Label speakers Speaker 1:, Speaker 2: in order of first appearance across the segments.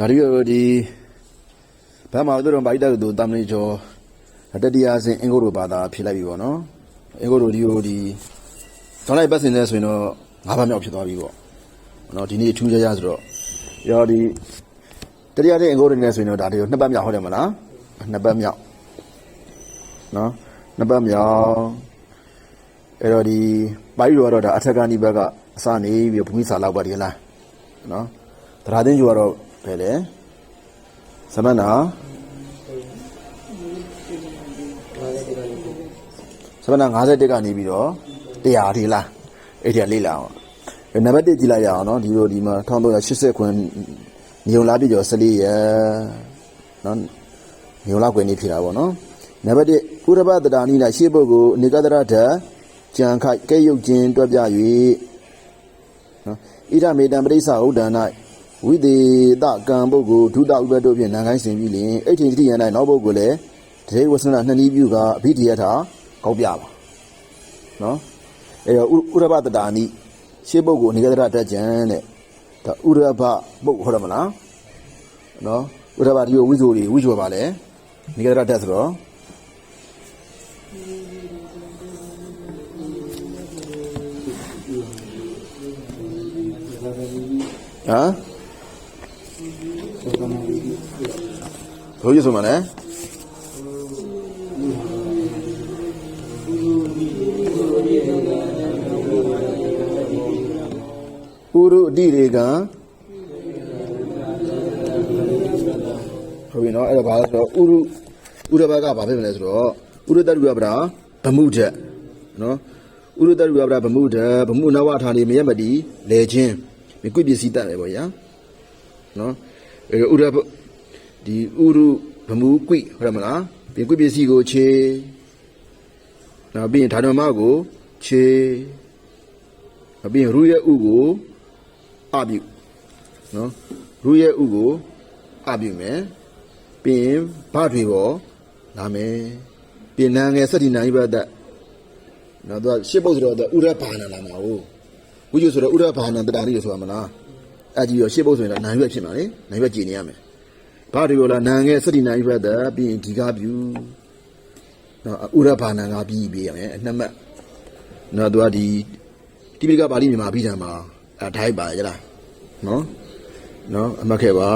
Speaker 1: ဒါရီရောဒီဘမ်းမာတို့တော့ဗိုက်တက်တို့တာမဏိကျော်တတိယအဆင့်အင်္ဂုတ္တဘာသာဖြစ်လိုက်ပြီပေါ့နော်အင်္ဂုတ္တဒီကိုဒီဒေါ်လိုက်ပတ်စင်နေဆိုရင်တော့ငါးဘတ်မြောက်ဖြစ်သွားပြီပေါ့နော်ဒီနေ့ထူးခြားခြားဆိုတော့ရောဒီတတိယတဲ့အင်္ဂုတ္တနေဆိုရင်တော့ဒါတွေနှစ်ပတ်မြောက်ဟုတ်တယ်မလားနှစ်ပတ်မြောက်နော်နှစ်ပတ်မြောက်အဲ့တော့ဒီပါရီတော်ကတော့ဒါအထက်ကနိဘက်ကအစနေပြီးဘုမိစာလောက်ပါဒီလားနော်တရားသိန်းကျူကတော့ ဘယ်လဲသမဏသမဏ51ကနေပြီးတော့100ဒီလားအဲ့ဒီကလေးလာအောင်အဲ့နံပါတ်1ကြည့်လိုက်ရအောင်နော်ဒီလိုဒီမှာ1380ခွန်းညုံလာပြကျော်14ရက်နော်ညုံလာခွင့်နေဖြစ်တာပေါ့နော်နံပါတ်1ဥရပတတာနိနာရှေ့ပုဂ္ဂိုလ်အနေကတရဓာတ်ကြံခိုက်ကဲ့ရုပ်ခြင်းတွက်ပြ၍နော်ဣဒမေတံပရိစ္ဆာဥဒ္ဒနာ ဝိသေတကံပုဂ္ဂိုလ်ဒုတဥပ္ပတ္တုဖြင့်နာခိုင်းစင်ပြီးလင်အိဋ္ဌိတိယံ၌နောက်ပုဂ္ဂိုလ်လည်းတရေဝဆနာနှစ်နည်းပြုကအဘိဓိယထာကောက်ပြပါနော်အဲတော့ဥရပတတာနိရှေ့ပုဂ္ဂိုလ်အနေကတရဓာတ်ကြံတဲ့ဒါဥရပပုဂ္ဂိုလ်ဟုတ်တယ်မလားနော်ဥရပဒီကိုဝိဇ္ဇိုတွေဝိဇ္ဇိုပါလေအနေကတရဓာတ်ဆိုတော့ဟမ် ဘယ်လိုဆိုမှလဲဥရုအတိရေကဟုတ်ပြီနော်အဲ့ဒါဘာလဲဆိုတော့ဥရုဥရဘကဘာဖြစ်မလဲဆိုတော့ဥရတရုယပရာဗမှုဒတ်နော်ဥရတရုယပရာဗမှုဒတ်ဗမှုနဝဌာနေမရမတိလေချင်းမိကွပစ္စည်းတတ်တယ်ပေါ့ညာနော်အဲ့ ဥရဘဒီဥရုဗမှုကွိဟုတ်တယ်မလားပြီးကွပစ္စည်းကိုခြေနောက်ပြီးရင်ဓာတမကိုခြေနောက်ပြီးရင်ရူရဲ့ဥကိုအပြုနော်ရူရဲ့ဥကိုအပြုမယ်ပြီးရင်ဗတွေပေါ်လာမယ်ပြင်နံငယ်စတ္တိနာဣဘဒတ်နော်သူကရှစ်ပုတ်ဆိုတော့သူဥရဘာနာလာမှာဟုတ်ဝိဇ္ဇဆိုတော့ဥရဘာနာတတာလေးလို့ဆိုရမလား အကြည့်ရောရှစ်ပုတ်ဆိုရင်တော့နိုင်ရွက်ဖြစ်မှာလေနိုင်ရွက်ကြည်နေရမယ်ဗတွေပေါ်လာနံငယ်စတ္တိနာဣဘဒတ်ပြီးရင်ဒီကားပြုနော်ဥရဘာနာကပြီးပြီးရမယ်အနှစ်မှတ်နော်သူကဒီတိပိကပါဠိမြန်မာအဘိဓမ္မာအထိုက်ပါကြလားနော်နော်အမှတ်ခဲ့ပါ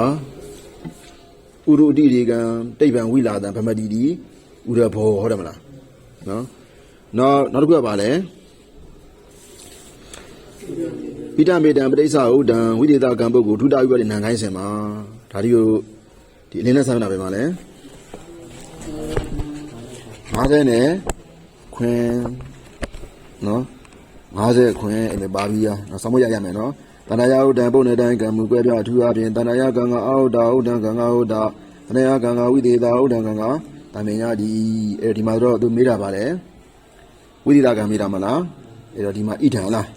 Speaker 1: ဥရုအတိရေကံတိဗ္ဗံဝိလာတံဗမတိတိဥရဘောဟုတ်တယ်မလားနော်နောက်နောက်တစ်ခုကပါလဲ ဣဒမေတံပဋိစ္စဥဒံဝိသေသကံပုဂ္ဂိုလ်ဒုတာဥပဒေနံခိုင်းစင်မှာဒါဒီကိုဒီအလင်းနဲ့ဆမ်းတာပဲမှာလဲ50နဲ့ခွင်းနော်50ခွင်းအဲ့ဒါပါပြီးရနော်ဆောင်းမရရမယ်နော်တဏှာယဥဒံပုံနဲ့တိုင်းကံမူကွဲပြအထူးအပြင်တဏှာယကံကအာဟုတာဥဒံကံကဟုတာတဏှာယကံကဝိသေသဥဒံကံကတမင်ရဒီအဲ့ဒီမှာတော့သူမေးတာပါလေဝိသေသကံမေးတာမလားအဲ့တော့ဒီမှာဣဒံလား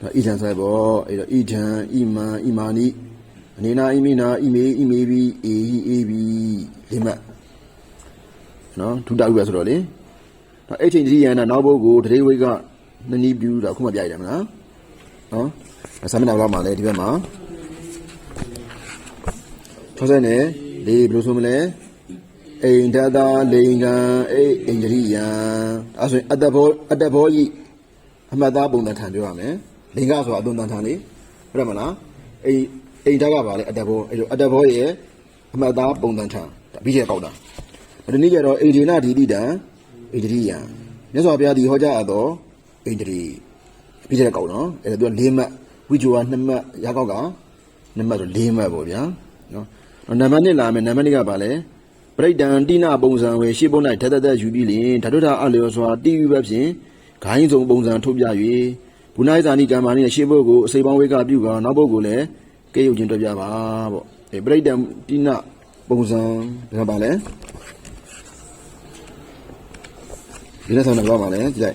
Speaker 1: နော်ဣဒံဆိုရပေါ့အဲ့တော့ဣဒံဣမံဣမာနိအနေနာဣမိနာဣမေဣမေဘီအေဟိအေဘီလိမတ်နော်ဒုတာဥပဲဆိုတော့လေနော်အဲ့ချိန်တတိယနာနောက်ဘုတ်ကိုတရေဝိကနည်းနည်းပြူတာခုမှပြရတယ်မလားနော်ဆမ်းမနာလောက်မှာလေဒီဘက်မှာ60နဲ့လေဘယ်လိုဆိုမလဲအိန္ဒတာလိင်္ဂံအိအိန္ဒရိယံအဲဆိုရင်အတ္တဘောအတ္တဘောဤအမှတ်သားပုံသဏ္ဍာန်ပြောရမယ် လင်္ဂဆိုတာအသွင်သဏ္ဍာန်လေးဟုတ်တယ်မလားအိအိန္ဒကပါလေအတ္တဘောအဲ့လိုအတ္တဘောရဲ့အမှတ်သားပုံသဏ္ဍာန်ဒါပြီးကျကောက်တာဒီနေ့ကျတော့အိန္ဒိနာဒီတိတံဣန္ဒရိယံမြတ်စွာဘုရားဒီဟောကြားအပ်သောဣန္ဒြေပြီးတဲ့ကောက်နော်အဲ့ဒါသူက၄မှတ်ဝိဇ္ဇဝါ2မှတ်ရကောက်က2မှတ်ဆို၄မှတ်ပေါ့ဗျာနော်နံပါတ်1လာမယ်နံပါတ်2ကပါလဲပရိဒံတိနာပုံစံဝေရှေ့ပုံ၌ထက်ထက်ယူပြီးလင်ဓာတုထအလျော်စွာတိယူဘက်ဖြင့်ဂိုင်းစုံပုံစံထုတ်ပြ၍ ဘုနာဇာနိကမ္မာနိရှေ့ဘုတ်ကိုအစိပေါင်းဝေကပြုကနောက်ဘုတ်ကိုလည်းကဲရုပ်ချင်းတွက်ပြပါပေါ့အဲပရိဒံတိနာပုံစံဒါပါလဲဒီလက်ဆောင်တော့ပါလဲကြည့်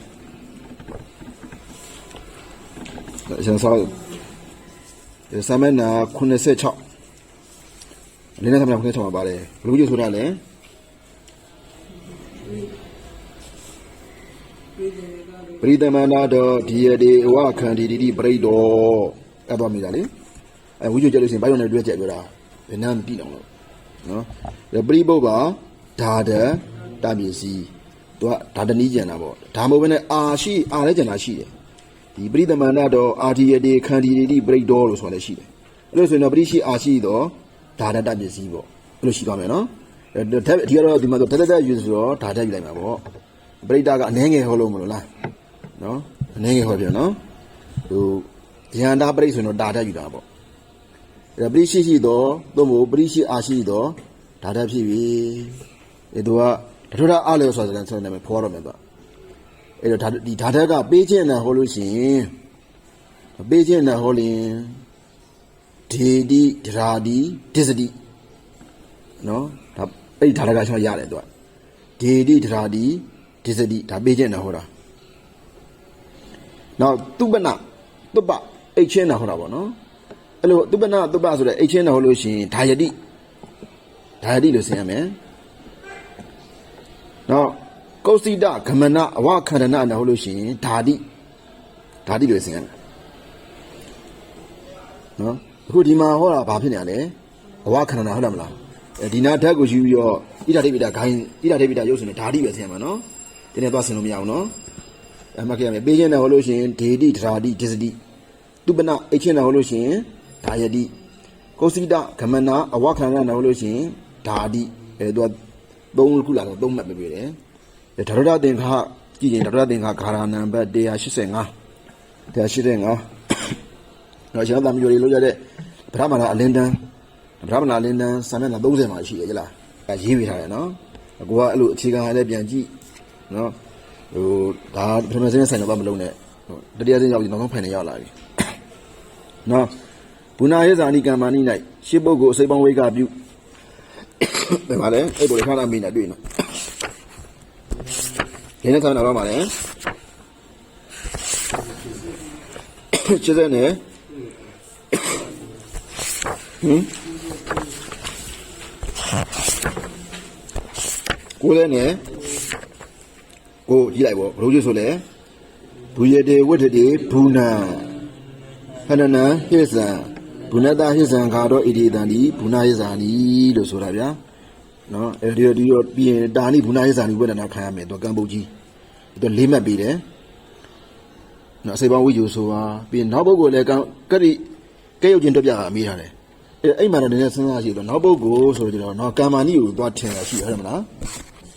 Speaker 1: လိုက်ကျွန်တော်ဆောက်ဆမနာ86လေးနဲ့ဆမနာ86ပါပါတယ်ဘယ်လိုကြည့်ဆိုတာလဲပ ရိသမန္တာတော်ဒီရဒီဝခန္ဒီတိတိပရိတော်အဲ့တော့မိတာလေအဲဝိဇ္ဇကြလို့ရှိရင်ဘိုင်ယုံနဲ့တွဲချက်ပြောတာဘယ်နှမပြီးအောင်လို့နော်ဒါပရိပုပ္ပါဓာတတပစ္စည်းသူကဓာတနည်းကျန်တာပေါ့ဒါမဟုတ်ဘဲနဲ့အာရှိအာလည်းကျန်တာရှိတယ်ဒီပရိသမန္တတော်အာဒီယတိခန္တီယတိပရိတော်လို့ဆိုတာလည်းရှိတယ်အဲ့လိုဆိုရင်တော့ပရိရှိအာရှိတော့ဓာတတပစ္စည်းပေါ့အဲ့လိုရှိသွားမယ်နော်အဲ့ဒါဒီကတော့ဒီမှာတော့တသက်သက်ယူဆိုတော့ဓာတက်ယူလိုက်မှာပေါ့ပရိဒါကအနှဲငယ်ဟောလို့မလို့လား နော်အနှဲငယ်ဟောပြနော်ဟိုဉာဏ်တာပရိဆိုရင်တော့ဓာတက်ယူတာပေါ့အဲ့ဒါပရိရှိရှိတော့သို့မဟုတ်ပရိရှိအာရှိတော့ဒါတတ်ဖြစ်ပြီအဲသူကတထုဒအလဲဆိုတာလည်းဆိုနေမယ်ဖော်ရမယ်သူကအဲ့တော့ဒါဒီဒါတက်ကပေးခြင်းနဲ့ဟောလို့ရှိရင်ပေးခြင်းနဲ့ဟောရင်ဒေဒီဒရာဒီဒစ္စတိနော်ဒါအဲ့ဒီဒါတက်ကကျွန်တော်ရတယ်သူကဒေဒီဒရာဒီဒစ္စတိဒါပေးခြင်းနဲ့ဟောတာ နောက်သူပနသူပအိတ်ချင်းနဲ့ဟောတာပေါ့နော်အဲ့လိုသုပနာသုပဆိုတဲ့အိတ်ချင်းတော်လို့ရှိရင်ဓာယတိဓာယတိလို့ဆင်ရမယ်နောက်ကုစိတဂမနအဝခန္ဓနာနဲ့ဟုတ်လို့ရှိရင်ဓာတိဓာတိလို့ဆင်ရမယ်နော်အခုဒီမှာဟောတာဘာဖြစ်နေရလဲအဝခန္ဓနာဟုတ်တယ်မလားအဲဒီနာဓာတ်ကိုယူပြီးတော့ဣဒာတိပိတာဂိုင်းဣဒာတိပိတာရုပ်စင်နဲ့ဓာတိပဲဆင်ရမှာနော်ဒီနေ့သွားဆင်လို့မရအောင်နော်အ မှတ်ခဲ့ရမယ်ပေးခြင်းနဲ့ဟောလို့ရှိရင်ဒေတိဓာတိဒစ္စတိသူပနအိတ်ချင်းတော်လို့ရှိရင်ဒါယတိကိုစိတဂမနာအဝခန္ဓာတော်လို့ရှိရင်ဒါတိအဲသူကသုံးခုလာတော့သုံးမှတ်ပဲပြတယ်အဲဓာရဒသင်္ခါကြည့်ရင်ဓာရဒသင်္ခါဂါရနံဘတ်185 185တော့ကျွန်တော်သားမျိုးတွေလို့ရတဲ့ဗြဟ္မဏအလင်းတန်းဗြဟ္မဏအလင်းတန်းစာမျက်နှာ30မှာရှိရကြလားအဲရေးပေးထားတယ်နော်အကူကအဲ့လိုအခြေခံလည်းပြန်ကြည့်နော် ဟိုဒါပထမစင်းဆိုင်တော့မလုံးနဲ့ဟိုတတိယစင်းရောက်ပြီးနောက်ဆုံးဖိုင်နေရောက်လာပြီနော်ဘုနာယေဇာနိကမ္မာနိ၌ရှစ်ပုဂ္ဂိုလ်အစိပ်ပေါင်းဝိကပြုဘယ်မှာလဲအဲ့ပေါ်ခါလာမင်းနဲ့တွေ့နော်ဒီနေ့ဆောင်းတော့မှာလဲကျတဲ့နဲ့ဟင်ကိုယ်လည်းနဲ့ ကိုကြည့်လိုက်ပေါ့ဘလို့ကျဆိုလဲဘူယတေဝဋ္ဌတိဘူနာဟနနဟိဇံဘုနတဟိဇံခါတော့ဣတိတံဒီဘုနာဟိဇာနီလို့ဆိုတာဗျာနော်အဲဒီဒီတော့ပြီးရင်တာနိဘုနာဟိဇာနီဝေဒနာခံရမယ်သူကံပုတ်ကြီးသူလေးမှတ်ပြီးတယ်နော်အစေပေါင်းဝိဂျူဆိုတာပြီးရင်နောက်ပုဂ္ဂိုလ်လည်းကံကတိကဲရုပ်ချင်းတက်ပြတာမေးထားတယ်အဲအဲ့မှာတော့နည်းနည်းစဉ်းစားကြည့်တော့နောက်ပုဂ္ဂိုလ်ဆိုကြတော့နော်ကံမာနိကိုသွားထင်ရရှိဟုတ်တယ်မလား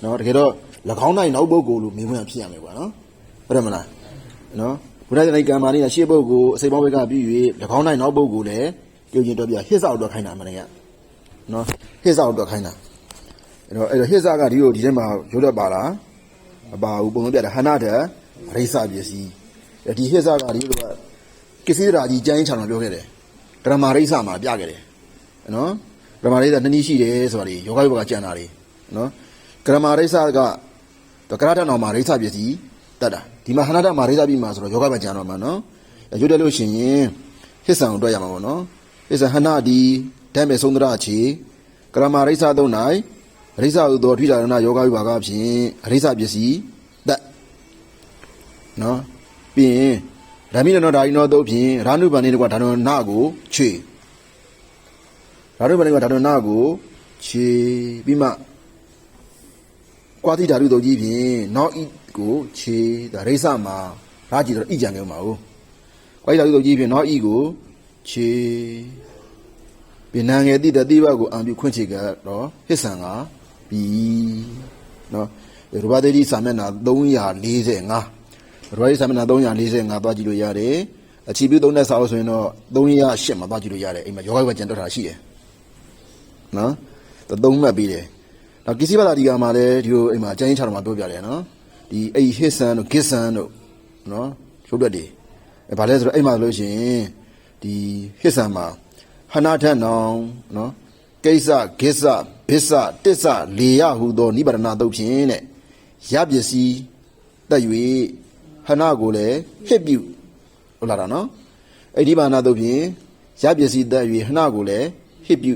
Speaker 1: နော်တကယ်တော့၎ င်းနိုင်နောက်ပုဂ္ဂိုလ်လို့မေးခွန်းဖြစ်ရမယ်ကွာနော်ဟုတ်တယ်မလားနော်ဘုရားရှင်ကံမာနေရှေ့ပုဂ္ဂိုလ်အစိမ့်ပေါင်းဘက်ကပြီး၍၎င်းနိုင်နောက်ပုဂ္ဂိုလ်လည်းပြုကျင်တော့ပြဟစ်စောက်တော့ခိုင်းတာမနေရနော်ဟစ်စောက်တော့ခိုင်းတာအဲ့တော့အဲ့တော့ဟစ်စောက်ကဒီကိုဒီထဲမှာရုပ်တော့ပါလားမပါဘူးပုံစံပြတာဟနာတရိစပစ္စည်းအဲ့ဒီဟစ်စောက်ကဒီလိုကကိစ္စရာကြီးကျမ်းချောင်းပြောခဲ့တယ်ဂရမာရိစမှာပြခဲ့တယ်နော်ဂရမာရိစနှစ်နည်းရှိတယ်ဆိုတာလေယောဂယုဘကကြံတာလေနော်ဂရမာရိစက တော့ကရထနောင်မှာရိသပစ္စည်းတတ်တာဒီမှာဟနာတမှာရိသပြီမှာဆိုတော့ယောဂပဲကြံတော့မှာနော်ရွတ်တယ်လို့ရှိရင်ဟစ္ဆံကိုတွေ့ရမှာပေါ့နော်ဟစ္ဆံဟနာဒီဓမ္မေသုံးဒရချေကရမရိသသုံး၌ရိသဥသောထိတာရဏယောဂဝိပါကဖြင့်ရိသပစ္စည်းတတ်နော်ပြီးရင်ဓမ္မိနောဒါယိနောတို့ဖြင့်ရာနုပန်နေတကွာဒါနောနာကိုခြေရာနုပန်နေကဒါနောနာကိုခြေပြီးမှ ကွာတိဓာတုတုတ်ကြီးဖြင့်နောက်ဤကိုခြေဒါရိစမှာရာကြည့်တော့ဤကြံကြမှာဟုတ်ကွာတိဓာတုတုတ်ကြီးဖြင့်နောက်ဤကိုခြေပြင်နံငယ်တိတတိဘကိုအံပြုခွင့်ချေကတော့ဟစ်ဆန်ကပြီးနော်ရူပသေတိစာမျက်နှာ345ရူပသေတိစာမျက်နှာ345သွားကြည့်လို့ရတယ်အချီပြုသုံးတဲ့စာအုပ်ဆိုရင်တော့308မှာသွားကြည့်လို့ရတယ်အိမ်မှာယောဂဝကျန်တော့တာရှိတယ်နော်သုံးမှတ်ပြီးတယ် ဒါကိစ္စဘာသာဒီကမှာလည်းဒီလိုအိမ်မှာအကျဉ်းချတာမှာပြောပြတယ်နော်ဒီအိဟစ်ဆန်တို့ဂစ်ဆန်တို့နော်ရုပ်တွက်တွေအဲဗာလဲဆိုတော့အိမ်မှာဆိုလို့ရှိရင်ဒီဟစ်ဆန်မှာဟနာထနောင်နော်ကိစ္စဂစ္စဘစ္စတစ္ဆလေယဟုသောနိဗ္ဗာန်တုတ်ဖြင့်တဲ့ရပစ္စည်းတက်၍ဟနာကိုလည်းဟစ်ပြုဟုတ်လားနော်အဲ့ဒီဘာနာတုတ်ဖြင့်ရပစ္စည်းတက်၍ဟနာကိုလည်းဟစ်ပြု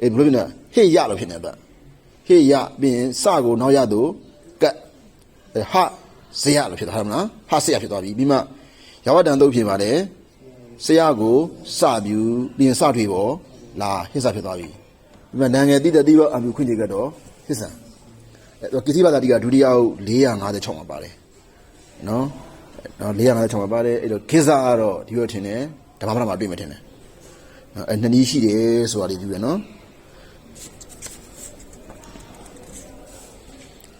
Speaker 1: အဲ့ဘယ်လိုဖြစ်လဲဟစ်ရလို့ဖြစ်နေတာ ဟေ့ရပြီးရင်စကိုနောက်ရသူကတ်အဲဟဇေယလို့ဖြစ်သွားတယ်မလားဟဇေယဖြစ်သွားပြီပြီးမှရဝတ္တန်တုတ်ဖြစ်ပါတယ်ဆရာကိုစပြူပြီးရင်စထွေပေါ်လာဟစ်စဖြစ်သွားပြီဒီမှာနာငယ်တိတတိရောအမြူခွင့်ကြေကတော့ဟစ္ဆန်အဲကိစီဘာသာတိကဒုတိယဟုတ်456မှာပါတယ်နော်နော်456မှာပါတယ်အဲ့တော့ခိစာကတော့ဒီလိုထင်တယ်ဓမ္မပဒမှာတွေ့မှထင်တယ်နော်အဲနှစ်နည်းရှိတယ်ဆိုတာလေးပြောရနော်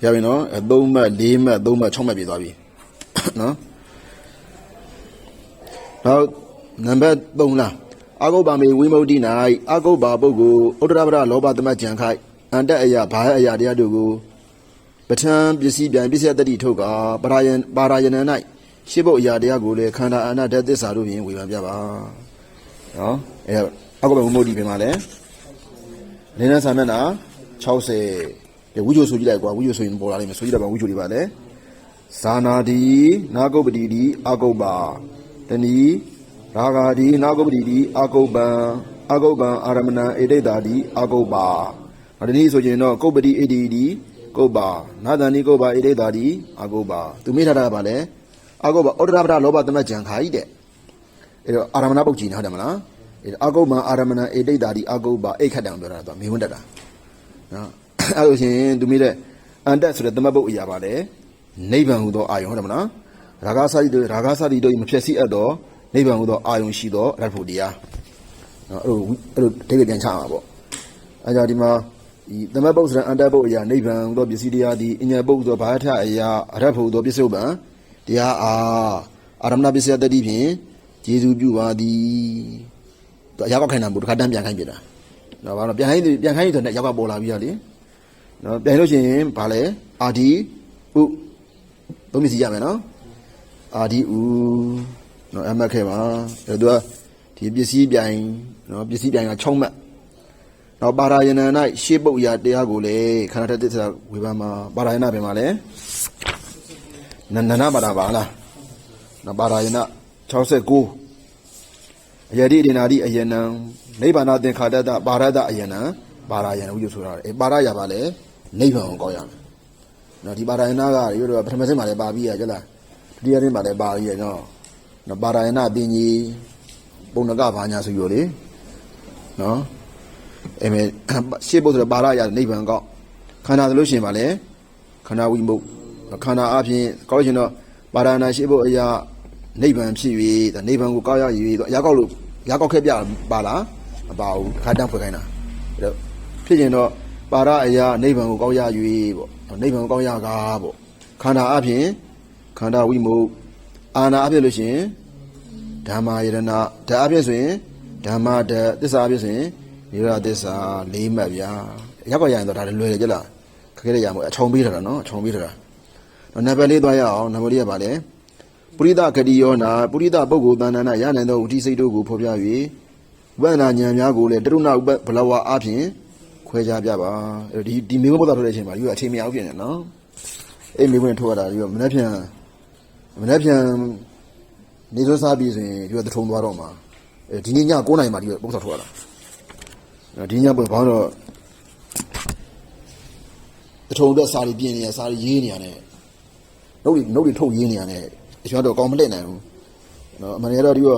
Speaker 1: ရပြီနော်အဲ3မှတ်4မှတ်3မှတ်6မှတ်ပြည့်သွားပြီနော်နောက်နံပါတ်3လားအာဂုတ်ပါမေဝိမု ക്തി၌အာဂုတ်ပါပုဂ္ဂိုလ်ဥဒ္ဒရပရလောဘသမတ်ကြံခိုက်အန္တအရာဘာအရာတရားတို့ကိုပဋ္ဌာန်းပစ္စည်းပြန်ပစ္စယတတိထုတ်ကပါရာယံပါရာယနံ၌ရှေ့ဘုတ်အရာတရားကိုလည်းခန္ဓာအနတ္တသစ္စာတို့ဖြင့်ဝေဖန်ပြပါနော်အဲအာဂုတ်ပါဝိမု ക്തിပြင်မှာလဲလင်းနဲ့ဆာမျက်နှာ60 ဒီဝိဇ္ဇိုဆိုကြည့်လိုက်ကွာဝိဇ္ဇိုဆိုရင်ပေါ်လာလိမ့်မယ်ဆိုကြည့်တော့ဝိဇ္ဇိုတွေပါလဲဇာနာတိနာဂုပ္ပတိတိအာဂုပ္ပါတဏီရာဂာတိနာဂုပ္ပတိတိအာဂုပ္ပံအာဂုပ္ပံအာရမဏံဧတိတာတိအာဂုပ္ပါနောက်တနည်းဆိုရင်တော့ကုပ္ပတိဧတိတိကုပ္ပါနာသန္တိကုပ္ပါဧတိတာတိအာဂုပ္ပါသူမေးထားတာကဘာလဲအာဂုပ္ပါဩဒရပဒလောဘသမတ်ကြံခါဤတဲ့အဲ့တော့အာရမဏပုတ်ကြည်နေဟုတ်တယ်မလားအဲ့အာဂုပ္ပံအာရမဏံဧတိတာတိအာဂုပ္ပါအိတ်ခတ်တံပြောတာတော့မေဝန်းတက်တာနော် အဲ့လိုရှင်သူမေးတဲ့အန်တက်ဆိုတဲ့သမတ်ပုတ်အရာပါလေနိဗ္ဗာန်ဟူသောအာယုံဟုတ်တယ်မလားရာဂစာတိတို့ရာဂစာတိတို့မဖြစ်စီအပ်တော့နိဗ္ဗာန်ဟူသောအာယုံရှိသောရတ္ဖို့တရားနော်အဲ့လိုအဲ့လိုဒိဋ္ဌိပြန်ချမှာပေါ့အဲကြောင့်ဒီမှာဒီသမတ်ပုတ်ဆိုတဲ့အန်တက်ပုတ်အရာနိဗ္ဗာန်ဟူသောပစ္စည်းတရားဒီအညာပုတ်ဆိုဘာထအရာအရတ်ဖို့သောပစ္စုပန်တရားအားအာရမဏပစ္စယတတိဖြင့်ကျေစုပြုပါသည်သူအရာကောက်ခိုင်းတာဘုတခါတန်းပြန်ခိုင်းပြတာနော်ဘာလို့ပြန်ခိုင်းပြန်ခိုင်းဆိုတဲ့ရောက်ကပေါ်လာပြီးတော့လေ နော်ပြန်လို့ရှိရင်ဘာလဲအာဒီဥသုံးပစ္စည်းရမယ်နော်အာဒီဥနော်အမှတ်ခဲ့ပါအဲသူကဒီပစ္စည်းပြိုင်နော်ပစ္စည်းပြိုင်က6မှတ်နော်ပါရာယနံ၌ရှေးပုတ်ရာတရားကိုလေခန္ဓာတသစ္စာဝေဘာမှာပါရာယနပဲမှာလေနန္ဒနာပါတာပါလားနော်ပါရာယန69အယတိဒေနာတိအယနံနိဗ္ဗာန်သင်္ခါတတပါရတအယနံပါရာယနဥစ္စာဆိုတာအဲပါရရပါလေ နိဗ္ဗာန်ကိုကောင်းရမယ်နော်ဒီပါရာယနကရိုးတော့ပထမဆုံးမှာလည်းပါပြီးရကြလားဒုတိယဆုံးမှာလည်းပါပြီးရနော်နော်ပါရာယနပင်ကြီးပုံနကဘာညာဆိုရလေနော်အဲမဲ့ရှေ့ဘုဆိုတော့ပါရရနိဗ္ဗာန်ကောက်ခန္ဓာဆိုလို့ရှိရင်ပါလေခန္ဓာဝိမုတ်ခန္ဓာအပြင်ကောက်လို့ရှိရင်တော့ပါရဏရှေ့ဘုအရာနိဗ္ဗာန်ဖြစ်၍ဒါနိဗ္ဗာန်ကိုကောက်ရ၍တော့အရာကောက်လို့အရာကောက်ခဲ့ပြပါလားမပါဘူးခါတန်းဖွယ်ခိုင်းတာအဲ့တော့ဖြစ်ရင်တော့ ပါရအရာနိဗ္ဗာန်ကိုကောက်ရ၍ပေါ့နိဗ္ဗာန်ကိုကောက်ရကားပေါ့ခန္ဓာအပြင်ခန္ဓာဝိမုတ်အာနာအဖြစ်လို့ရှိရင်ဓမ္မာယရဏဓာတ်အဖြစ်ဆိုရင်ဓမ္မဓာတ်သစ္စာအဖြစ်ဆိုရင်နိရောဓသစ္စာ၄မှတ်ဗျာရောက်ရရင်တော့ဒါလည်းလွယ်တယ်ကြလားခက်ခဲတဲ့ရမို့အချုံပေးထားတာနော်အချုံပေးထားတာနံပါတ်၄သွားရအောင်နံပါတ်၄ကပါလေပုရိသဂတိယောနာပုရိသပုဂ္ဂိုလ်တဏ္ဍနာရနိုင်သောဥတိစိတ်တို့ကိုဖော်ပြ၍ဝိပဿနာဉာဏ်များကိုလည်းတရုဏဥပဘလဝအဖြစ် ခွဲခြားပြပါအဲ့ဒီဒီမိဘဘုရားထုတ်တဲ့အချိန်မှာဒီကအချိန်မရဘူးပြင်နေနော်အဲ့မိဘနဲ့ထုတ်ရတာဒီကမနေ့ပြန်မနေ့ပြန်နေစိုးစားပြီးဆိုရင်ဒီကတထုံသွားတော့မှာအဲဒီနေ့ည9:00နာရီမှာဒီကဘုရားထုတ်ရတာဒီညဘယ်ဘာလို့တထုံအတွက်စာရီပြင်နေရစာရီရေးနေရတယ်နှုတ်တွေနှုတ်တွေထုတ်ရေးနေရတယ်အကျွမ်းတော့ကောင်းမလှည့်နိုင်ဘူးနော်အမှန်တကယ်တော့ဒီက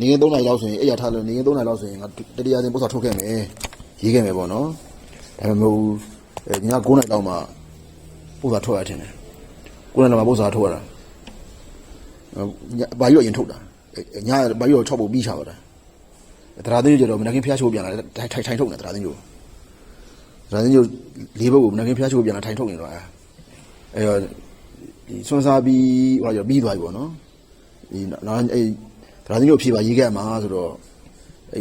Speaker 1: နေငယ်3နိုင်လောက်ဆိုရင်အဲ့ရထားလို့နေငယ်3နိုင်လောက်ဆိုရင်ငါတတိယစဉ်ပု္ပ္ပာထုတ်ခဲ့မယ်ရေးခဲ့မယ်ပေါ့နော် ဒါပေမဲ့အဲည9နိုင်လောက်မှပု္ပ္ပာထုတ်ရတဲ့တယ်9နိုင်လောက်မှပု္ပ္ပာထုတ်ရတာဘာယူရင်ထုတ်တာညဘာယူ6ပုတ်ပြီးချပါတာတရားသိကြတော့မနခင်ဖျားချိုးပြန်လာထိုင်ထိုင်ထုတ်နေတရားသိကြတရားသိကြလေးဘုတ်ကိုမနခင်ဖျားချိုးပြန်လာထိုင်ထုတ်နေတော့အဲတော့ဒီဆွမ်းစားပြီးဟိုကြောပြီးသွားပြီပေါ့နော်ဒီနောက်အဲဒါသိလို့ဖြေပါရေးခဲ့မှာဆိုတော့အဲ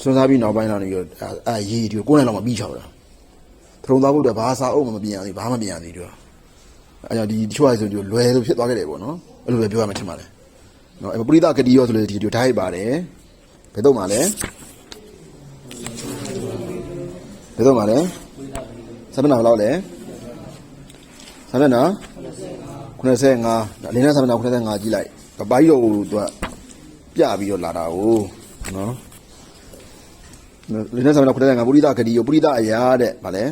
Speaker 1: ဆွမ်းစားပြီးနောက်ပိုင်းတော့နေပြီးအဲရေးဒီကို9နိုင်လောက်မှပြီးချောက်တာ ထုံသားဖို့တော့ဘာစာအုပ်မှမပြင်ရသေးဘာမှမပြင်ရသေးဘူးအဲကြောင့်ဒီတချို့အဆိုဒီလွယ်လို့ဖြစ်သွားခဲ့တယ်ပေါ့နော်အဲ့လိုပဲပြောရမှထင်ပါလေနော်အဲပရိသဂတိရောဆိုလို့ဒီဒီဓာတ်ရိုက်ပါတယ်ဘယ်တော့မှလဲဘယ်တော့မှလဲစမနာဘယ်လောက်လဲစမနာ85အလင်းနဲ့စမနာ85ကြီးလိုက်ဘာကြီးတော့ဟိုသူကပြပြီးတော့လာတာဟိုနော်လင်းနဲ့စမနာ85ပုရိသဂတိရောပုရိသအရာတဲ့ဗာလဲ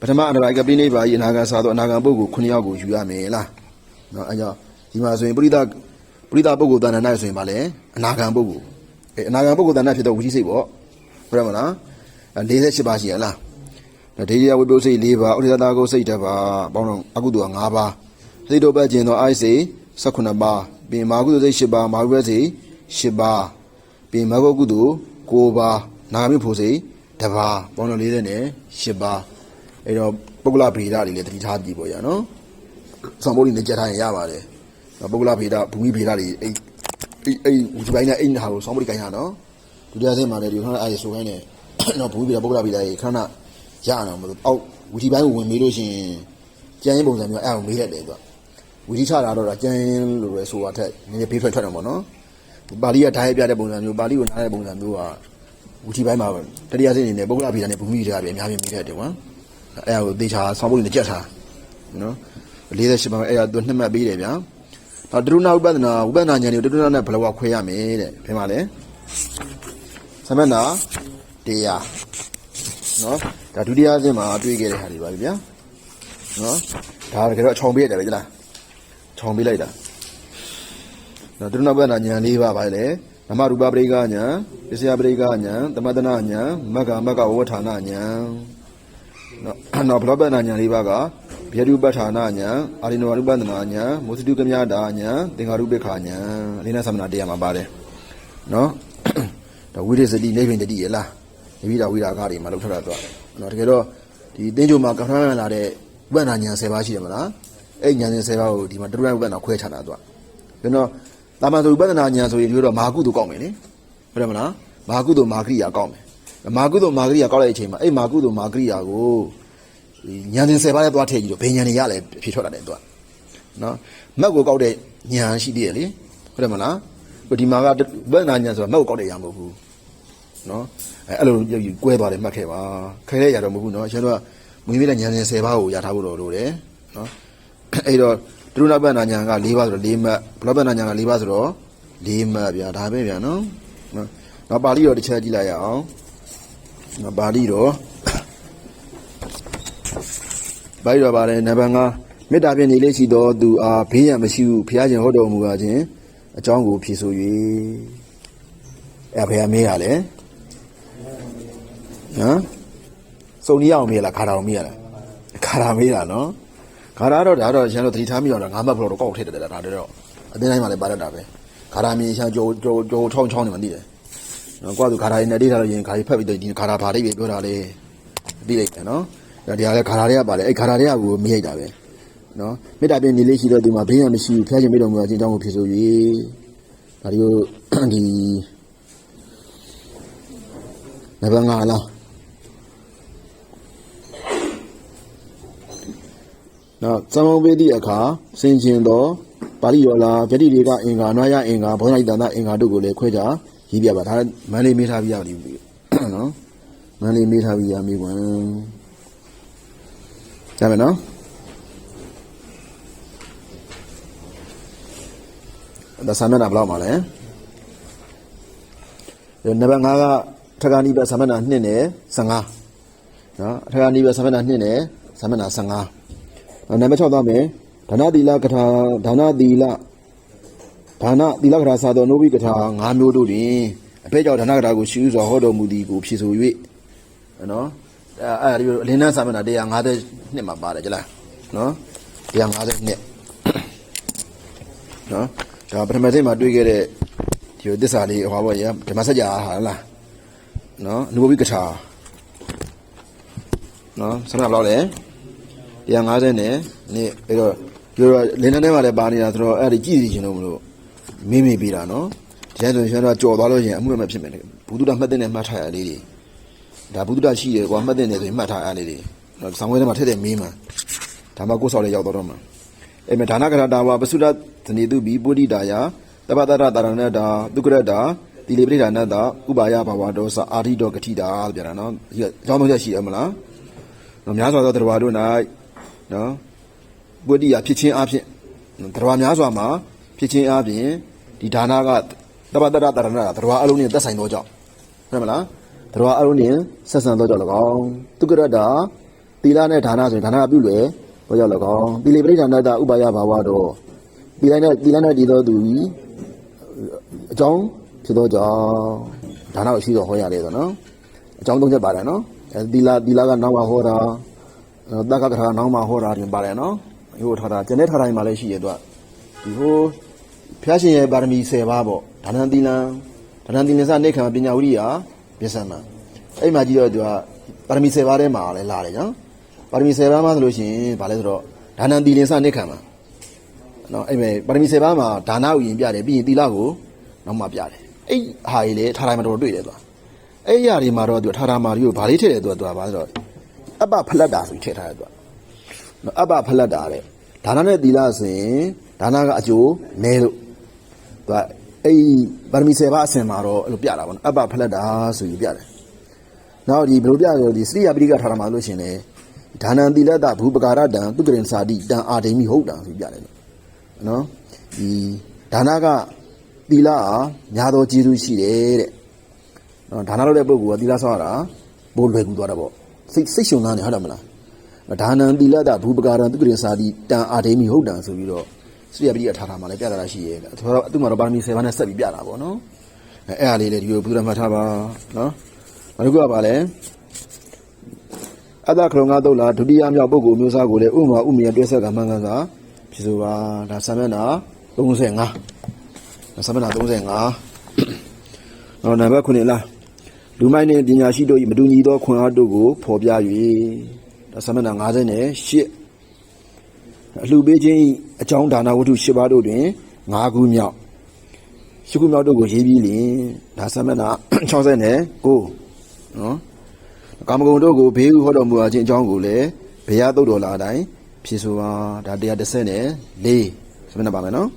Speaker 1: ပထမအတဘာကပိနေပါဤအနာဂံစာသောအနာဂံပုဂ္ဂိုလ်9ယောက်ကိုယူရမယ်လားနော်အဲကြောင့်ဒီမှာဆိုရင်ပုရိသပုရိသပုဂ္ဂိုလ်တဏ္ဍာနဲ့ဆိုရင်ဗာလဲအနာဂံပုဂ္ဂိုလ်အဲအနာဂံပုဂ္ဂိုလ်တဏ္ဍာဖြစ်တော့ဝိသိစိတ်ပေါ့ဟုတ်တယ်မလား48ပါးရှိရလားဒေယဝိပုစိတ်၄ပါးဥဒိယတာကိုစိတ်တစ်ပါးပေါင်းတော့အကုသိုလ်က၅ပါးစိတ်တို့ပဲကျင်သောအိုက်စိတ်18ပါးပြင်မာကုသိုလ်စိတ်10ပါးမာဝိပစိတ်10ပါးပြင်မဂုတ်ကုသိုလ်9ပါးနာမိဖို့စိတ်တစ်ပါးပေါင်းတော့40နဲ့10ပါး အဲ့တော့ပုဂ္ဂလဗေဒတွေလည်းတတိထားကြည့်ပေါ့ရနော်ဆောင်ဖို့လေးနဲ့ကြက်ထားရင်ရပါတယ်ပုဂ္ဂလဗေဒဘူမိဗေဒတွေအဲ့အဲ့အဲ့ဒီပိုင်းနဲ့အဲ့ဟာကိုဆောင်ဖို့လေးကိုင်းရနော်ဒုတိယဆင့်မှာလည်းဒီခဏအဲ့ဆိုခိုင်းနေတော့ဘူမိဗေဒပုဂ္ဂလဗေဒတွေခဏရအောင်မလို့အောက်ဝီဒီပိုင်းကိုဝင်မေးလို့ရှိရင်ကြံရင်ပုံစံမျိုးအဲ့အောင်မေးရတယ်သူကဝီဒီချတာတော့ဒါကျန်းလို့ပဲဆိုတာထက်နည်းနည်းဖေးထွက်ထွက်တယ်ပေါ့နော်ပါဠိကဓာတ်ရပြတဲ့ပုံစံမျိုးပါဠိကိုနားတဲ့ပုံစံမျိုးကဝီဒီပိုင်းမှာတတိယစိတ်အနေနဲ့ပုဂ္ဂလဗီဒာနဲ့ဘူမိဗီဒာတွေအများကြီးမိတဲ့တယ်ကွာ အဲ့ဒါကိုသေချာဆောင်းဖို့နေကြက်ထားနော်48ပါးအဲ့ဒါသူနှစ်မှတ်ပေးတယ်ဗျာဒါတရုဏဥပဒနာဥပဒနာဉာဏ်ကိုတရုဏနဲ့ဘယ်လိုခွဲရမလဲတဲ့ဘယ်မှာလဲသမဏတရားနော်ဒါဒုတိယအဆင့်မှာတွေ့ခဲ့တဲ့ဟာတွေပါဗျာနော်ဒါတကယ်တော့အချောင်ပေးရတယ်ဗျာခြောင်ပေးလိုက်တာနော်သူတို့နောက်ဘက်နာညာ၄ပါးပါလေနမရူပပရိက္ခညာပစ္စယပရိက္ခညာသမတနာညာမက္ကမက္ကဝဋ္ဌာနာညာနော် နော်ဘလောဘက်နာညာ၄ပါးကဗျရုပဋ္ဌာနာညာအာရိနဝရူပဒနာညာမုသတုကမြတာညာသင်္ဃာရုပ္ပခာညာအလေးနဲ့သမဏတရားမှာပါတယ်နော်ဒါဝိရဇတိနေပင်တတိရလားဒီဝိဒါဝိဒါကားတွေမှာလောက်ထတာတော့နော်တကယ်တော့ဒီတင်းကြိုမှာကထမ်းလာတဲ့ဥပ္ပန္နာညာ10ပါးရှိတယ်မလားအဲ့ဉာဏ်ရှင်ဆယ်ပါးကိုဒီမှာတရုတ်ဥပဒနာခွဲချတာသူကကျွန်တော်တာမန်ဆိုဥပဒနာဉာဏ်ဆိုရင်ပြောတော့မာကုသို့ကောက်မယ်လေဟုတ်တယ်မလားမာကုသို့မာကရိယာကောက်မယ် မာကုသို့မာကရိယာကောက်လိုက်တဲ့အချိန်မှာအဲ့မာကုသို့မာကရိယာကိုဒီဉာဏ်ရှင်ဆယ်ပါးနဲ့သွားထည့်ကြည့်တော့ဘယ်ဉာဏ်တွေရလဲဖြေထွက်လာတယ်သူကနော်မက်ကိုကောက်တဲ့ဉာဏ်ရှိသေးတယ်လေဟုတ်တယ်မလားဒီမှာကဥပဒနာဉာဏ်ဆိုတာမက်ကိုကောက်တဲ့ဉာဏ်မဟုတ်ဘူးနော်အဲ့အဲ့လိုယူကွဲသွားတယ်မှတ်ခဲ့ပါခဲတဲ့ຢာတော့မဟုတ်ဘူးနော်ကျွန်တော်ကမွေးမိတဲ့ဉာဏ်ရှင်ဆယ်ပါးကိုရထားဖို့တော့လိုတယ်နော်အဲ့တော့ဒုရဏပဏ္ဏညာက၄ပါးဆိုတော့၄မှတ်ဘလပဏ္ဏညာက၄ပါးဆိုတော့၄မှတ်ဗျာဒါပဲဗျာနော်နော်နောက်ပါဠိတော်တစ်ချက်ကြည့်လိုက်ရအောင်နောက် ပါဠိတော်ပါဠိတော်ပါတယ်နံပါတ်5မေတ္တာဖြင့်နေလေးရှိတော်သူအားဘေးရန်မရှိဘူးဘုရားရှင်ဟောတော်မူပါခြင်းအကြောင်းကိုဖြေဆို၍အဲ့ဘုရားမေးရလဲနော်စုံကြီးအောင်မေးရလားခါတော်မေးရလားခါတော်မေးတာနော်ခါရတော့ဒါတော့ကျွန်တော်သတိထားမိအောင်တော့ငါမှတ်ဖို့တော့ကောက်ထည့်တယ်ဒါတော့အတင်းတိုင်းမှာလည်းပါတတ်တာပဲခါရမြင်ရှာကြောကြောကြောထောင်းချောင်းနေမှသိတယ် နော်ကွာသူခါရရင်နဲ့တိထားလို့ရင်ခါရဖက်ပြီးတော့ဒီခါရဘာလေးပဲပြောတာလေသိလိုက်တယ်နော်ဒီဟာလည်းခါရတွေကပါလေအဲ့ခါရတွေကကိုမိလိုက်တာပဲနော်မေတ္တာပြင်းနေလေးရှိတော့ဒီမှာဘေးရန်မရှိဘူးဖျားခြင်းမေတ္တာမူအချင်းအကြောင်းကိုဖြေဆို၍ဒါဒီကိုဒီနံပါတ်5လားနော်သံမောပေးသည့်အခါစင်ကျင်သောပါဠိတော်လားဗတိတွေကအင်္ဂါနွားရအင်္ဂါဘောလိုက်တန်တာအင်္ဂါတို့ကိုလည်းခွဲခြား ရေးပြပါဒါမန္လေးမေးထားပြရပြီနော်မန္လေးမေးထားပြရမိဝင်ကြမယ်နော်ဒါဆာမနာဘယ်လောက်မှာလဲနံပါတ်5ကထက္ကနိဗ္ဗာန်ဆာမနာ2နဲ့15နော်ထက္ကနိဗ္ဗာန်ဆာမနာ2နဲ့ဆာမနာ15နံပါတ်6သွားမယ်ဒါနသီလကထာဒါနသီလ ဒါနသီလကထာစာတော်နိုးဘိကထာ၅မျိုးတို့တွင်အဖေကြောင့်ဒါနကထာကိုရှိဥစွာဟောတော်မူသည်ကိုဖြေဆို၍နော်အဲအဲဒီအလင်းနန်းစာမျက်နှာ152မှာပါတယ်ကြလားနော်152နော်ဒါပထမစိတ်မှာတွေ့ခဲ့တဲ့ဒီသစ္စာလေးဟောပါရဓမ္မစကြာဟာလားနော်နုဘိကထာနော်ဆရာဘယ်လောက်လဲ150နဲ့နေ့အဲ့တော့ဒီတော့လင်းထဲမှာလည်းပါနေတာဆိုတော့အဲ့ဒီကြည့်စီခြင်းလို့မလို့ မေးမေးပေးတာနော်ဒီတိုင်းဆိုရင်ကျွန်တော်ကြော်သွားလို့ရှိရင်အမှုရမဖြစ်မယ်ဘုဒ္ဓမှတ်တဲ့နဲ့မှတ်ထားရလေးတွေဒါဘုဒ္ဓရှိတယ်ကွာမှတ်တဲ့နဲ့ဆိုရင်မှတ်ထားရလေးတွေနော်ဆောင်းဝဲထဲမှာထည့်တဲ့မေးမှာဒါမှကိုယ်ဆောက်လေးရောက်တော့မှာအဲ့မဲ့ဒါနကရတာဝပစုဒသနေတုဘီပုရိတာယတပတရတာရဏတာဒုက္ခရတာတိလေပရိဒါနတာဥပါယဘာဝတောသအာရိတောကတိတာလို့ပြောတာနော်ဒီအကြောင်းတော့ရှိရမလားနော်များစွာသောတရားတို့၌နော်ပုရိယာဖြစ်ချင်းအဖြစ်တရားများစွာမှာ ဖြစ်ချင်းအဖြစ်ဒီဒါနကတပတရတာရဏတာတရားအလုံးနဲ့သက်ဆိုင်သောကြောင့်ဟုတ်မလားတရားအလုံးနဲ့ဆက်ဆံသောကြောင့်၎င်းဒုက္ခရတာသီလနဲ့ဒါနဆိုရင်ဒါနပြုလွယ်သောကြောင့်၎င်းတိလေပရိဒါနတာဥပါယဘာဝတောသီလနဲ့သီလနဲ့တည်သောသူဤအကြောင်းဖြစ်သောကြောင့်ဒါနကိုရှိတော်ဟောရတယ်ဆိုနော်အကြောင်းသုံးချက်ပါတယ်နော်အဲသီလာသီလာကနောက်မှဟောတာအဲတက္ကကထာနောက်မှဟောတာတင်ပါတယ်နော်ဟိုထားတာကျန်တဲ့ထားတိုင်းမှာလည်းရှိရတော့ဒီဟို ဖျားရှင်ရဲ့ပါရမီ10ပါးပေါ့ဒါနံသီလံဒါနံသီလံစနေခံပညာဝိရိယပစ္စမအဲ့မှာကြည့်တော့သူကပါရမီ10ပါးထဲမှာလည်းလာတယ်နော်ပါရမီ10ပါးမှာဆိုလို့ရှိရင်ဗာလဲဆိုတော့ဒါနံသီလံစနေခံမှာနော်အဲ့မဲ့ပါရမီ10ပါးမှာဒါနဥယင်ပြတယ်ပြီးရင်သီလကိုနောက်မှပြတယ်အဲ့ဟာကြီးလေထားတိုင်းမှာတော့တွေ့တယ်သူကအဲ့ရဒီမှာတော့သူထာထာမာရီကိုဗာလေးထည့်တယ်သူကသူကဗာဆိုတော့အပ္ပဖလက်တာဆိုပြီးထည့်ထားတယ်သူကနော်အပ္ပဖလက်တာတဲ့ဒါနနဲ့သီလဆိုရင် ဒါနကအကျိုးနဲလို့သူကအဲ့ပါရမီ7ပါးအစင်မှာတော့အဲ့လိုပြတာပေါ့နော်အပ္ပဖလက်တာဆိုပြီးပြတယ်နောက်ဒီဘယ်လိုပြရလဲဒီစရိယာပိဋကထာထာမာလို့ရှရင်လေဒါနံသီလတဘူပကာရတံသူကရင်စာတိတံအာဒိမိဟုတ်တံဆိုပြီးပြတယ်နော်ဒီဒါနကသီလအားညာတော်ကျေးဇူးရှိတယ်တဲ့နော်ဒါနလုပ်တဲ့ပုဂ္ဂိုလ်ကသီလဆောက်ရတာဘိုးလွယ်ကူသွားတာပေါ့စိတ်စိတ်ရှင်သားနေဟုတ်တယ်မလားဒါနံသီလတဘူပကာရံသူကရင်စာတိတံအာဒိမိဟုတ်တံဆိုပြီးတော့ စရိယပိဋကထားထားမှာလည်းပြတာတာရှိရဲ့ဆိုတော့သူ့မှာတော့ပါရမီ7ပါးနဲ့ဆက်ပြီးပြတာပေါ့နော်အဲအဲ့အားလေးလေဒီလိုဘုရားမှတ်ထားပါနော်နောက်တစ်ခုကပါလဲအတ္တခရုံငါတုတ်လားဒုတိယမြောက်ပုဂ္ဂိုလ်မျိုးစားကိုလည်းဥမာဥမယတွဲဆက်ကမှန်ကန်စွာဖြစ်ဆိုပါဒါဆံမျက်နှာ35ဒါဆံမျက်နှာ35။ဟောနံပါတ်9လားလူမိုက်နှင့်ပညာရှိတို့၏မတူညီသောခွန်အားတို့ကိုဖော်ပြ၍ဒါသမဏ50နဲ့8အလှပေးခြင်း၏ အကြောင်းဒါနဝတ္ထု10ပါးတို့တွင်5ခုမြောက်10ခုမြောက်တို့ကိုရေးပြီးလျင်ဒါသမဏ60နဲ့9နော်ကာမဂုဏ်တို့ကိုဘေးဟုဟောတော်မူအပ်ခြင်းအကြောင်းကိုလည်းဘုရားသုတ်တော်လာအတိုင်းဖြည့်ဆိုပါဒါ130နဲ့4သမဏပါမယ်နော်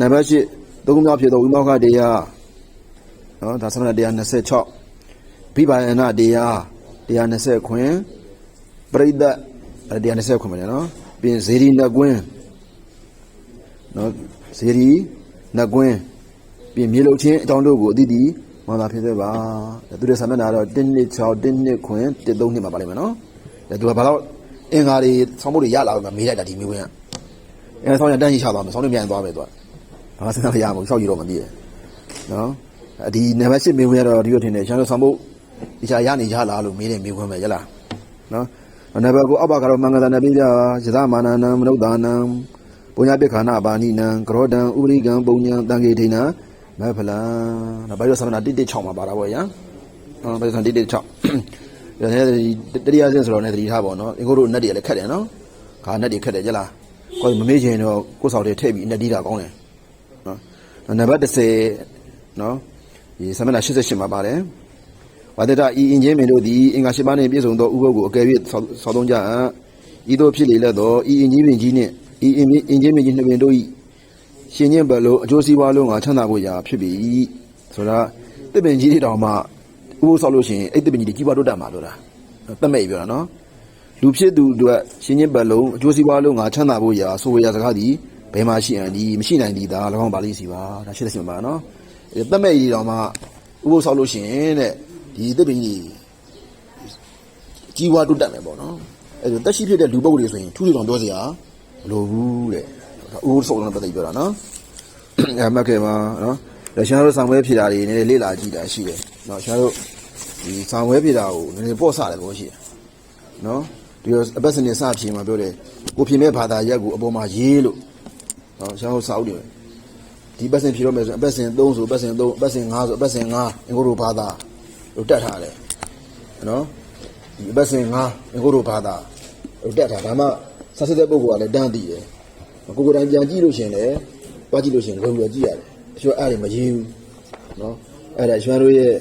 Speaker 1: နံပါတ်8သုံးခုမြောက်ဖြစ်သောဝိမောက္ခတရားနော်ဒါသမဏ126ဘိဗာယနာတရား120ခွင်ပရိသတ်120ခွင်မယ်နော်ပြီးရင်ဇေရီနကွင်း နော်ဇေရီနကွင်းပြီးရင်မြေလုံချင်းအကြောင်းတို့ကိုအတိအတီမှန်တာဖြစ်သေးပါသူတို့ဆာမျက်နှာတော့1နှစ်6 1နှစ်ခွင်1 3နှစ်မှာပါလိမ့်မယ်နော်ဒါသူကဘာလို့အင်္ဂါတွေဆောင်းဖို့တွေရလာမှမေးလိုက်တာဒီမျိုးဝင်ကအဲဆောင်းရတန်းကြီးချသွားမယ်ဆောင်းနေပြန်သွားမယ်သူကဘာစဉ်းစားရမှာဆောက်ကြည့်တော့မသိရနော်ဒီနံပါတ်8မေးခွန်းရတော့ဒီလိုထင်တယ်ကျွန်တော်ဆောင်းဖို့ဒီချာရနေကြလားလို့မေးတယ်မေးခွန်းပဲရလားနော်နံပါတ်9အဘကတော့မင်္ဂလာနပိပြယသမာနနံမနုဿာနံ ပုညပိခာနာပါဏိနံကရောဒံဥပရိကံပုံညံတံဂေဒိနံမေဖလံဒါဘိုင်ရောသမနာ116မှာပါတာပေါ့ညာနော်ဘိုင်ရော116ဒါနဲ့တတိယဆင့်ဆိုတော့လည်းတတိထားပေါ့နော်အင်္ဂုတို့နက်တွေလည်းခက်တယ်နော်ခါနက်တွေခက်တယ်ကြလားကိုယ်မမေ့ချင်တော့ကိုယ်ဆောင်တွေထည့်ပြီးနက်တီးတာကောင်းတယ်နော်နံပါတ်10နော်ဒီသမနာ88မှာပါတယ်ဝါဒတာဤအင်ဂျင်မင်တို့သည်အင်္ဂါ၈ပါးနှင့်ပြည့်စုံသောဥပုပ်ကိုအကယ်၍ဆောက်သုံးကြအံ့ဤသို့ဖြစ်လေလက်သောဤအင်ဂျင်မင်ကြီးနှင့် ဤအင်အင်ဂျင်မင်ကြီးနှစ်ပင်တို့၏ရှင်ညင်ဘက်လုံးအကျိုးစီးပွားလုံးကချမ်းသာဖို့ရာဖြစ်ပြီဆိုတာတစ်ပင်ကြီးတွေတောင်မှဥပုပ်ဆောက်လို့ရှိရင်အဲ့တစ်ပင်ကြီးတွေကြီးပွားတိုးတက်မှာလို့လားတတ်မဲ့ပြောတာနော်လူဖြစ်သူတို့ရှင်ညင်ဘက်လုံးအကျိုးစီးပွားလုံးကချမ်းသာဖို့ရာဆိုဝရာစကားသည်ဘယ်မှာရှိအံဒီမရှိနိုင်သည်ဒါ၎င်းပါလိမ့်စီပါဒါရှိတဲ့စီမှာနော်တတ်မဲ့ကြီးတောင်မှဥပုပ်ဆောက်လို့ရှိရင်တဲ့ဒီတစ်ပင်ကြီးကြီးပွားတိုးတက်မယ်ပေါ့နော်အဲ့ဒါတက်ရှိဖြစ်တဲ့လူပုဂ္ဂိုလ်တွေဆိုရင်ထူးထူးတောင်ပြောစရာမ လိုဘူးတဲ့ဥပုပ်ဆောက်လို့ပတ်သက်ပြောတာနော်အဲမှတ်ခဲ့ပါနော်ဒါရှင်တို့ဆောင်ဝဲဖြေတာတွေနည်းနည်းလေ့လာကြည့်တာရှိတယ်နော်ရှင်တို့ဒီဆောင်ဝဲဖြေတာကိုနည်းနည်းပေါ့ဆတယ်ပေါ့ရှိတယ်နော်ဒီအပတ်စနေစဖြေမှာပြောတယ်ကိုဖြေမဲ့ဘာသာရက်ကိုအပေါ်မှာရေးလို့နော်ရှင်တို့စာအုပ်တွေဒီပတ်စင်ဖြေတော့မယ်ဆိုအပတ်စင်3ဆိုအပတ်စင်3အပတ်စင်5ဆိုအပတ်စင်5အင်္ဂုတ္တဘာသာလို့တက်ထားတယ်နော်ဒီအပတ်စင်5အင်္ဂုတ္တဘာသာလို့တက်ထားဒါမှ ဆက်စစ်တဲ့ပုဂ္ဂိုလ်ကလည်းတန်းတည်တယ်ကိုကိုယ်တိုင်ပြန်ကြည့်လို့ရှင်လည်းတွားကြည့်လို့ရှင်လုံလုံကြည့်ရတယ်အကျွတ်အဲ့ဒါမရေးဘူးနော်အဲ့ဒါရွှမ်းတို့ရဲ့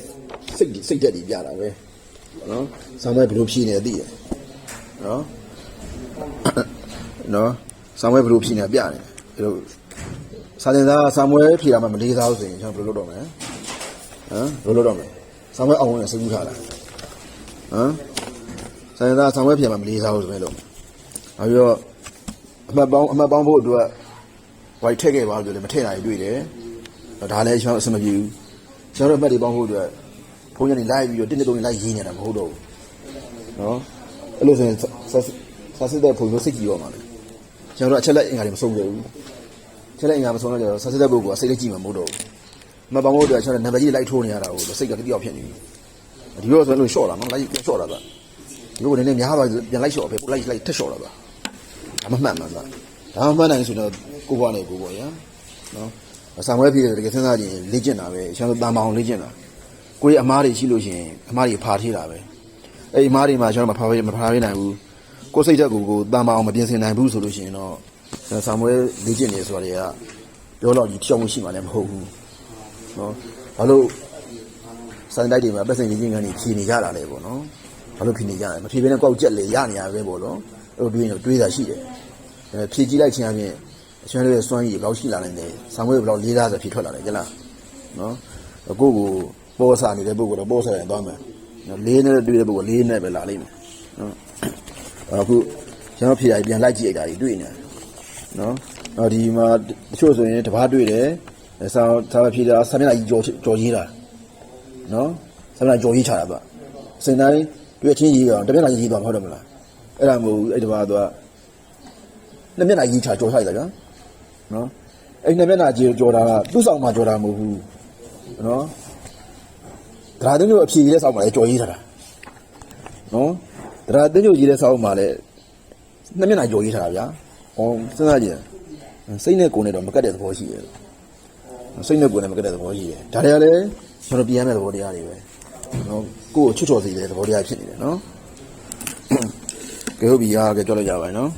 Speaker 1: စိတ်စိတ်တက်ကြီးပြတာပဲနော်ဆောင်းမဲဘယ်လိုဖြည့်နေသိတယ်နော်နော်ဆောင်းမဲဘယ်လိုဖြည့်နေပြတယ်ဒီလိုစာတင်သားဆောင်းမဲဖြည့်တာမှမလေးစားဘူးဆိုရင်ကျွန်တော်ဘယ်လိုလုပ်တော့မလဲဟမ်ဘယ်လိုလုပ်တော့မလဲဆောင်းမဲအောင်ဝင်စိတ်ကူးထားတာဟမ်စာတင်သားဆောင်းမဲဖြည့်မှာမလေးစားဘူးဆိုရင်လို့ နောက်ပြီးတော့အမှတ်ပေါင်းအမှတ်ပေါင်းဖို့အတွက်ဝိုက်ထည့်ခဲ့ပါလို့လည်းမထည့်နိုင်တွေ့တယ်ဒါလည်းကျွန်တော်အဆင်မပြေဘူးကျွန်တော်တို့အမှတ်တွေပေါင်းဖို့အတွက်ဘုန်းကြီးတွေလိုက်ပြီးတော့တင်းတင်းတုံးလိုက်ရင်းနေတာမဟုတ်တော့ဘူးနော်အဲ့လိုဆိုရင်စာစစ်တဲ့ဘုံမျိုးစိတ်ကြည့်ရောမှာလေကျွန်တော်တို့အချက်လက်အင်္ဂါတွေမဆုံးကြဘူးချက်လက်အင်္ဂါမဆုံးတော့ကျတော့စာစစ်တဲ့ပုဂ္ဂိုလ်ကစိတ်လက်ကြည့်မှာမဟုတ်တော့ဘူးအမှတ်ပေါင်းဖို့အတွက်ကျွန်တော်နံပါတ်ကြီးလိုက်ထိုးနေရတာကိုစိတ်ကတတိယဖြစ်နေပြီဒီလိုဆိုလို့ရှော့တာနော်လိုက်ပြန်ရှော့တာဗျဒီလိုနည်းနည်းများပါပြန်လိုက်ရှော့ပဲကိုလိုက်လိုက်ထက်ရှော့တာဗျ ဒါမှမှန်မှာဗျဒါမှမှန်နိုင်ဆိုတော့ကိုဘွားနဲ့ကိုဘွားရနော်ဆံဝဲဖြစ်တယ်တကယ်စဉ်းစားကြည့်ရင်လေ့ကျင့်တာပဲရှမ်းတန်မအောင်လေ့ကျင့်တာကိုရဲ့အမားတွေရှိလို့ရှိရင်အမားတွေဖာထေးတာပဲအဲ့ဒီအမားတွေမှာကျွန်တော်မဖာဖေးမဖာဖေးနိုင်ဘူးကိုစိတ်ချက်ကိုကိုတန်မအောင်မပြင်ဆင်နိုင်ဘူးဆိုလို့ရှိရင်တော့ဆံဝဲလေ့ကျင့်နေဆိုတာတွေကပြောတော့ဒီကြောက်မှုရှိမှလည်းမဟုတ်ဘူးနော်ဘာလို့စံတိုက်တွေမှာပတ်စံရင်းချင်းကနေဖြီနေကြတာလေပေါ့နော်ဘာလို့ဖြီနေကြလဲမဖြီဘဲနဲ့ကောက်ကြက်လေရနေရပဲပေါ့နော် အဲ့လိုတွေးရင်တွေးတာရှိတယ်အဲဖြီကြည့်လိုက်ခြင်းအပြင်အချွမ်းလေးရဲ့စွမ်းရည်ဘယ်လောက်ရှိလာနိုင်လဲဆံဝဲဘယ်လောက်လေးသားဆိုဖြီထွက်လာတယ်ကြလားနော်ကိုကိုပေါ်စာနေတဲ့ပုဂ္ဂိုလ်တော့ပေါ်စာရင်သွားမယ်နော်လေးနဲ့တွေးတဲ့ပုဂ္ဂိုလ်လေးနဲ့ပဲလာလိမ့်မယ်နော်အခုကျွန်တော်ဖြီလိုက်ပြန်လိုက်ကြည့်လိုက်တာကြီးတွေ့နေတယ်နော်အော်ဒီမှာတချို့ဆိုရင်တပားတွေ့တယ်ဆောင်းဆောင်းဖြီတာဆံမျက်နှာကြီးကြော်ကြော်ရေးတာနော်ဆန္ဒကြော်ရေးချတာဗျစင်တိုင်းတွေ့ချင်းရေးအောင်တမျက်နှာရေးသွားမှာဟုတ်တယ်မလား အဲ့ဒါမဟုတ်ဘူးအဲ့ဒီဘာသွားနှစ်မျက်နှာရေးချကြော်ချလိုက်တာဗျာနော်အဲ့နှစ်မျက်နှာကြီးကြော်တာကသူ့ဆောင်မှာကြော်တာမဟုတ်ဘူးနော်ဒါတင်းတို့အဖြေရေးတဲ့ဆောင်မှာလည်းကြော်ရေးထားတာနော်ဒါတင်းတို့ရေးတဲ့ဆောင်မှာလည်းနှစ်မျက်နှာကြော်ရေးထားတာဗျာဟောစဉ်းစားကြည့်စိတ်နဲ့ကိုယ်နဲ့တော့မကတ်တဲ့သဘောရှိရဲ့စိတ်နဲ့ကိုယ်နဲ့မကတဲ့သဘောရှိတယ်ဒါတွေကလည်းကျွန်တော်ပြန်မဲ့သဘောတရားတွေပဲနော်ကိုယ်ကိုချွတ်ချော်စီတဲ့သဘောတရားဖြစ်နေတယ်နော် ကဲဟုတ်ပြီအားကဲကြောက်လိုက်ကြပါမယ်နော်